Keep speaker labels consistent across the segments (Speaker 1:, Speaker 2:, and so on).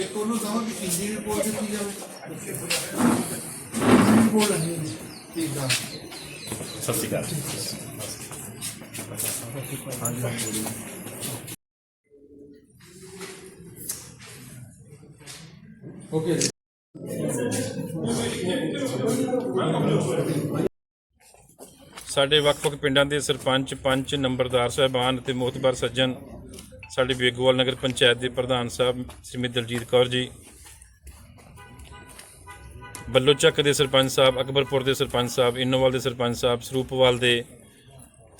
Speaker 1: ਇੱਕ ਉਹਨੂੰ ਕਹਾਂ ਕਿ ਕਿੰਨੀ ਰਿਪੋਰਟ ਦਿੱਤੀ ਜਾਵੇ। ਰਿਪੋਰਟ ਨਹੀਂ ਠੀਕ ਆ।
Speaker 2: ਸਤਿ ਸ਼੍ਰੀ ਅਕਾਲ।
Speaker 1: ਓਕੇ
Speaker 3: ਸਾਡੇ ਵੱਖ-ਵੱਖ ਪਿੰਡਾਂ ਦੇ ਸਰਪੰਚ ਪੰਚ ਨੰਬਰਦਾਰ ਸਾਹਿਬਾਨ ਅਤੇ ਮੋਤਬਰ ਸੱਜਣ ਸਾਡੇ ਬੇਗੋਵਾਲ ਨਗਰ ਪੰਚਾਇਤ ਦੇ ਪ੍ਰਧਾਨ ਸਾਹਿਬ ਸ਼੍ਰੀਮਤੀ ਦਲਜੀਤ ਕੌਰ ਜੀ ਬੱਲੋ ਚੱਕ ਦੇ ਸਰਪੰਚ ਸਾਹਿਬ, ਅਕਬਰਪੁਰ ਦੇ ਸਰਪੰਚ ਸਾਹਿਬ, ਇਨੋਵਾਲ ਦੇ ਸਰਪੰਚ ਸਾਹਿਬ, ਸਰੂਪਵਾਲ ਦੇ,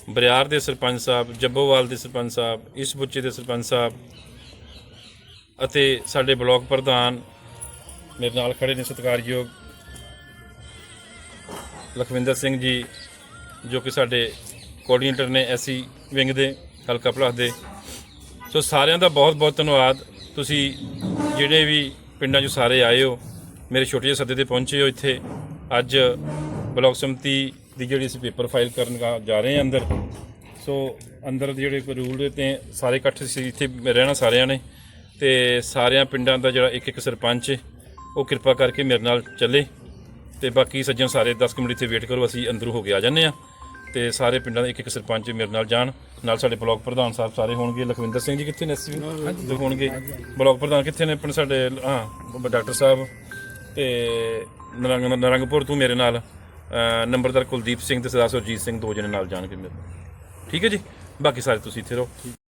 Speaker 3: ਬਰਿਆਰ ਦੇ ਸਰਪੰਚ ਸਾਹਿਬ, ਜੱਬੋਵਾਲ ਦੇ ਸਰਪੰਚ ਸਾਹਿਬ, ਇਸ ਬੁੱਚੇ ਦੇ ਸਰਪੰਚ ਸਾਹਿਬ ਅਤੇ ਸਾਡੇ ਬਲਾਕ ਪ੍ਰਧਾਨ ਮੇਰੇ ਨਾਲ ਖੜੇ ਨੇ ਸਤਿਕਾਰਯੋਗ ਲਖਵਿੰਦਰ ਸਿੰਘ ਜੀ, ਜੋ ਕਿ ਸਾਡੇ ਕੋਆਰਡੀਨੇਟਰ ਨੇ ਐਸੀ ਵਿੰਗ ਦੇ, ਹਲਕਾ ਭਲਾਸ ਦੇ ਸੋ ਸਾਰਿਆਂ ਦਾ ਬਹੁਤ ਬਹੁਤ ਧੰਨਵਾਦ। ਤੁਸੀਂ ਜਿਹੜੇ ਵੀ ਪਿੰਡਾਂ 'ਚੋਂ ਸਾਰੇ ਆਏ ਹੋ, ਮੇਰੇ ਛੋਟੇ ਜਿਹੇ ਸੱਦੇ ਤੇ ਪਹੁੰਚੇ ਹੋ ਇੱਥੇ। ਅੱਜ ਬਲਾਕ ਸੰਮਤੀ ਦੀ ਜਿਹੜੀ ਅਸੀਂ ਪੇਪਰ ਫਾਈਲ ਕਰਨ ਗਾ- ਜਾ ਰਹੇ ਹਾਂ ਅੰਦਰ। ਸੋ ਅੰਦਰ ਦੇ ਜਿਹੜੇ ਕੋਈ ਰੂਲ ਤੇ ਸਾਰੇ ਇਕੱਠੇ ਸੀ, ਇੱਥੇ ਰਹਿਣਾ ਸਾਰਿਆਂ ਨੇ। ਤੇ ਸਾਰਿਆਂ ਪਿੰਡਾਂ ਦਾ ਜਿਹੜਾ ਇੱਕ ਇੱਕ ਸਰਪੰਚ ਉਹ ਕਿਰਪਾ ਕਰਕੇ ਮੇਰੇ ਨਾਲ ਚੱਲੇ। ਤੇ ਬਾਕੀ ਸੱਜਣ ਸਾਰੇ 10 ਕੁ ਮਿੰਟ ਇੱਥੇ ਵੇਟ ਕਰੋ, ਅਸੀਂ ਅੰਦਰੋਂ ਹੋ ਕੇ ਆ ਜਾਂਦੇ ਆ ਤੇ ਸਾਰੇ ਪਿੰਡਾਂ ਦੇ ਇੱਕ ਇੱਕ ਸਰਪੰਚ ਮੇਰੇ ਨਾਲ ਜਾਣ। ਨਾਲ ਸਾਡੇ ਬਲਾਕ ਪ੍ਰਧਾਨ ਸਾਹਿਬ ਸਾਰੇ ਹੋਣਗੇ। ਲਖਵਿੰਦਰ ਸਿੰਘ ਜੀ ਕਿੱਥੇ ਨੇ ਐਸਵੀ ਹੋਣਗੇ। ਬਲਾਕ ਪ੍ਰਧਾਨ ਕਿੱਥੇ ਨੇ? ਆਪਣੇ ਸਾਡੇ, ਹਾਂ, ਡਾਕਟਰ ਸਾਹਿਬ ਤੇ ਨਰੰਗ, ਨਰੰਗਪੁਰ ਤੋਂ ਮੇਰੇ ਨਾਲ। ਨੰਬਰਦਾਰ ਕੁਲਦੀਪ ਸਿੰਘ ਤੇ ਸਰਦਾਰ ਸੁਰਜੀਤ ਸਿੰਘ ਦੋ ਜਣੇ ਨਾਲ ਜਾਣਗੇ ਮੇਰੇ ਠੀਕ ਹੈ ਜੀ? ਬਾਕੀ ਸਾਰੇ ਤੁਸੀਂ ਇੱਥੇ ਰਹੋ।